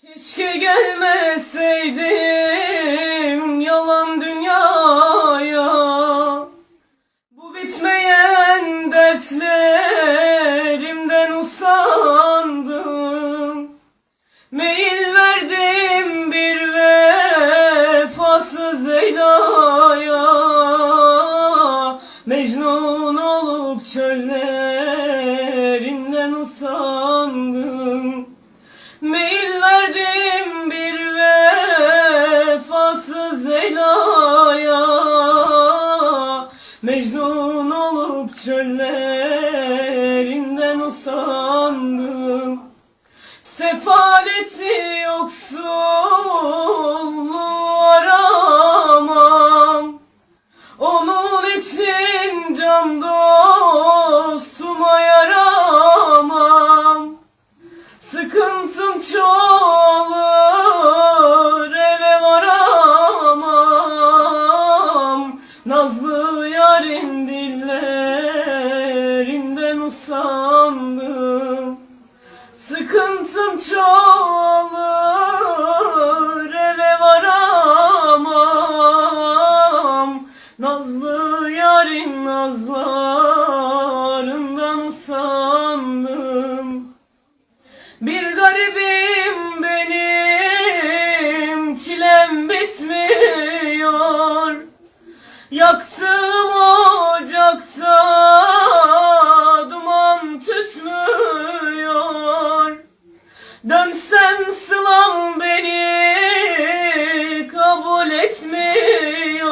Keşke gelmeseydim yalan dünyaya. Bu bitmeyen dertlerimden usandım. Meyil verdim bir vefasız Leyla'ya. Mecnun olup çöllerinden Mecnun olup çöllerinden usandım. Sefaleti yoksulluğu aramam. Onun için can dostuma yaramam. Sıkıntım çoğalır Sıkıntım çoğalır eve varamam. Nazlı yarın nazlarından usandım. Bir garibim benim çilem bitmiyor. Yaktığım ocakta Dönsem sılam beni kabul etmiyor.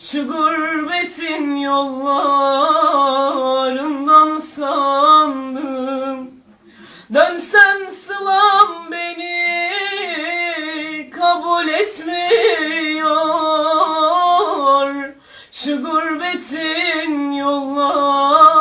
Şu gurbetin yollarından usandım. Dönsem sılam beni kabul etmiyor. Şu gurbetin yollarından